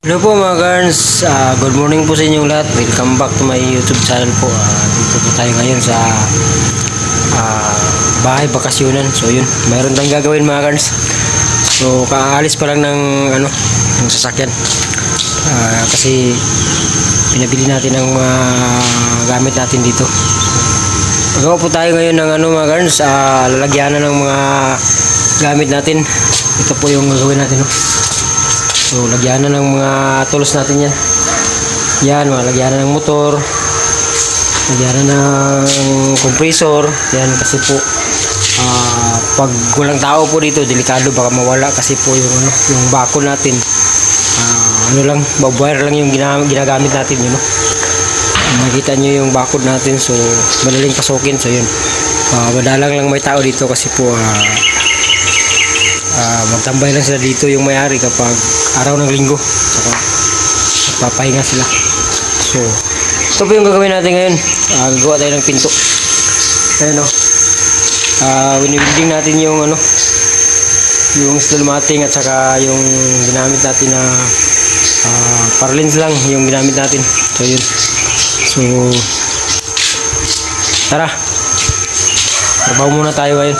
Hello po mga guys, Ah, good morning po sa inyong lahat. Welcome back to my YouTube channel po. Ah, dito po tayo ngayon sa ah, bahay bakasyonan. So yun, mayroon tayong gagawin mga guys. So kaalis pa lang ng ano, ng sasakyan. Ah, kasi pinabili natin ang mga gamit natin dito. Magawa po tayo ngayon ng ano mga guys, ah, lalagyanan ng mga gamit natin. Ito po yung gagawin natin. No? So, lagyan na ng mga tools natin yan. Yan, mga lagyan na ng motor. Lagyan na ng compressor. Yan, kasi po, ah, pag walang tao po dito, delikado baka mawala kasi po yung, ano, yung bako natin. Ah, ano lang, wire lang yung gina- ginagamit natin, yun, no? Makita nyo yung bakod natin, so, madaling pasukin. So, yun. Ah, madalang lang may tao dito kasi po, ah, Ah, magtambay lang sila dito yung may-ari kapag araw ng linggo. Saka papahinga sila. So, ito po yung gagawin natin ngayon. Ah, gagawa tayo ng pinto. Ayan o. Ah, winibilding natin yung ano, yung steel matting at saka yung ginamit natin na ah, parlins lang yung ginamit natin. So, yun. So, tara. Trabaho muna tayo ngayon.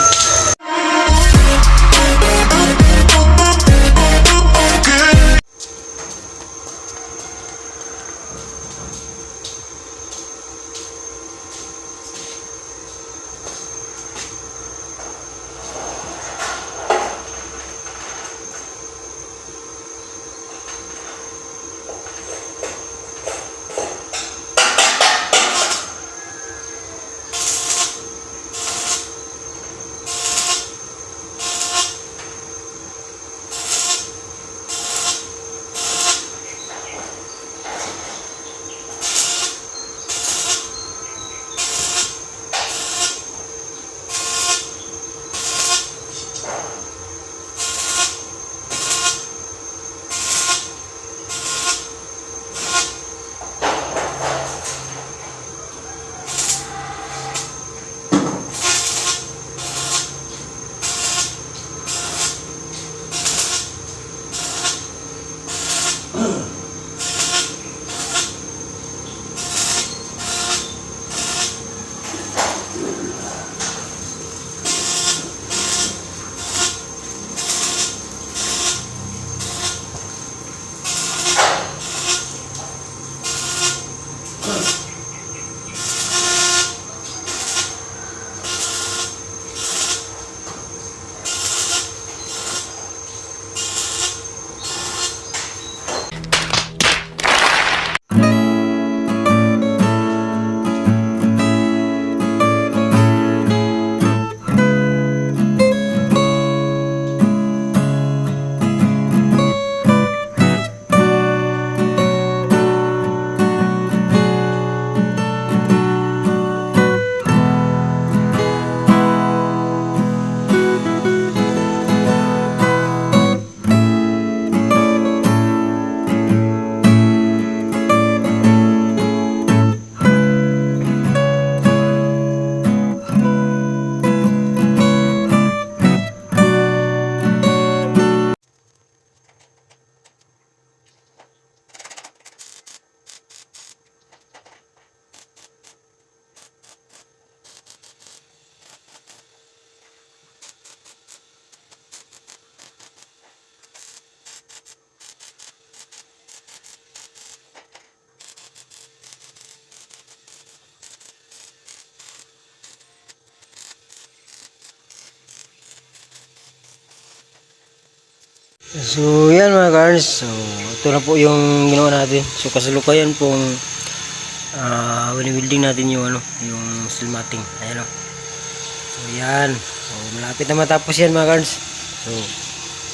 So, yan mga guys. So, ito na po yung ginawa natin. So, kasalukuyan pong uh, winibuilding natin yung ano, yung steel matting. Ayan o. So, yan. So, malapit na matapos yan mga guys. So,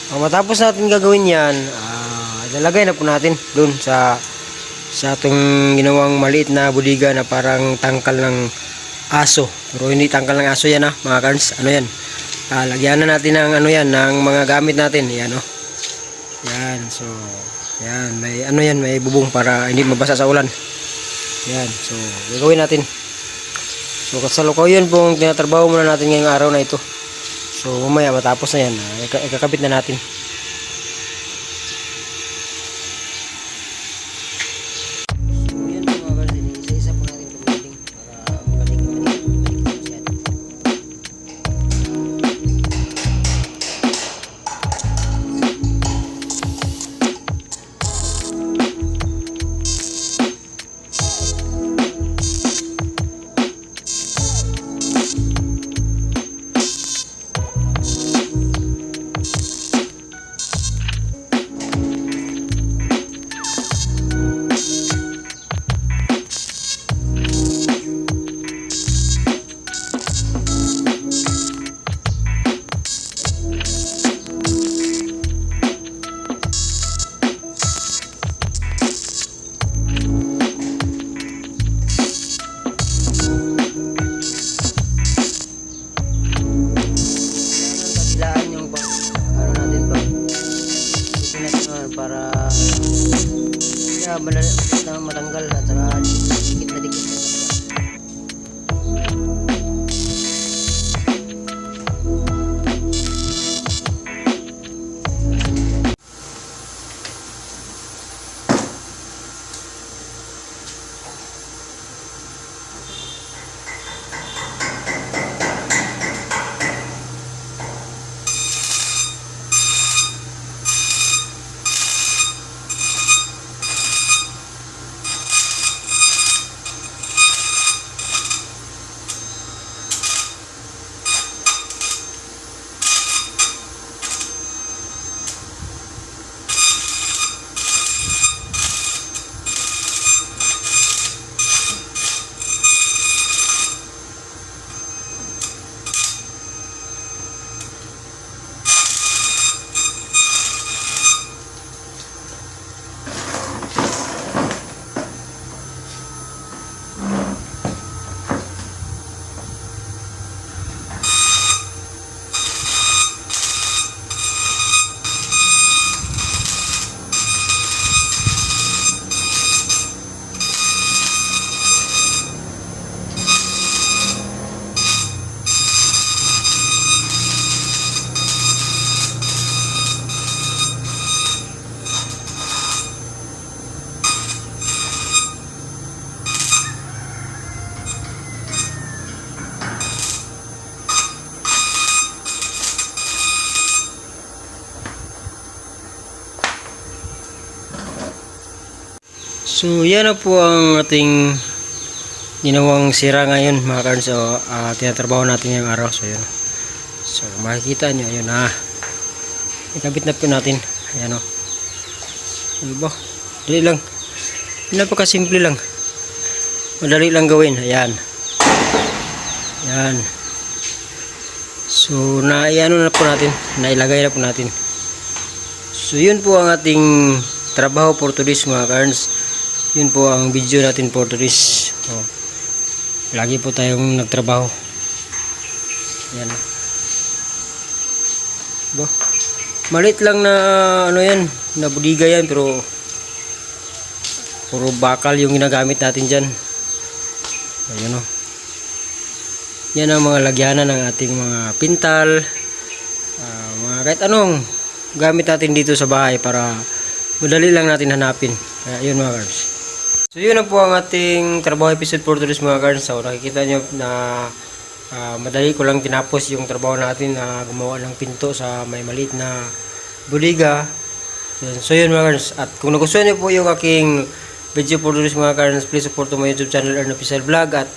pag matapos natin gagawin yan, ah, ilalagay na po natin dun sa sa ating ginawang maliit na budiga na parang tangkal ng aso. Pero hindi tangkal ng aso yan ha, mga guys. Ano yan? Ah, lagyan na natin ng ano yan, ng mga gamit natin. Yan o. Yan, so, yan, may ano yan, may bubong para hindi mabasa sa ulan. Yan, so, gagawin natin. So, kasalukuyan pong tinatrabaho muna natin ngayong araw na ito. So, mamaya matapos na yan, ah, ika- ikakabit na natin. So yan na po ang ating ginawang sira ngayon mga karn. So ah, tinatrabaho natin yung araw. So yun. So makikita nyo ayun na. Ikabit na po natin. Ayan o. Diba? Dali lang. Napakasimple lang. Madali lang gawin. Ayan. Ayan. So na iano na po natin. Nailagay na po natin. So yun po ang ating trabaho for today's mga karns. Yun po ang video natin for today's. Oh. Lagi po tayong nagtrabaho. Yan. Ba? Malit lang na ano yan, na budiga yan pero puro bakal yung ginagamit natin dyan. Ayun o. Yan ang mga lagyanan ng ating mga pintal, ah, mga kahit anong gamit natin dito sa bahay para madali lang natin hanapin. Kaya yun mga guys. So yun na po ang ating trabaho episode for today's mga guys. So nakikita nyo na ah, madali ko lang tinapos yung trabaho natin na gumawa ng pinto sa may maliit na buliga. So yun mga guys. At kung nagustuhan nyo po yung aking video for today's mga guys, please support my YouTube channel Earn Official Vlog at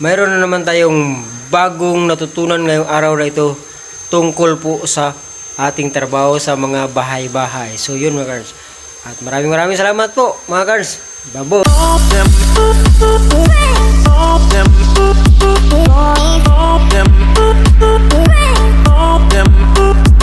mayroon na naman tayong bagong natutunan ngayong araw na ito tungkol po sa ating trabaho sa mga bahay-bahay. So yun mga guys. At maraming maraming salamat po mga guys. Babo!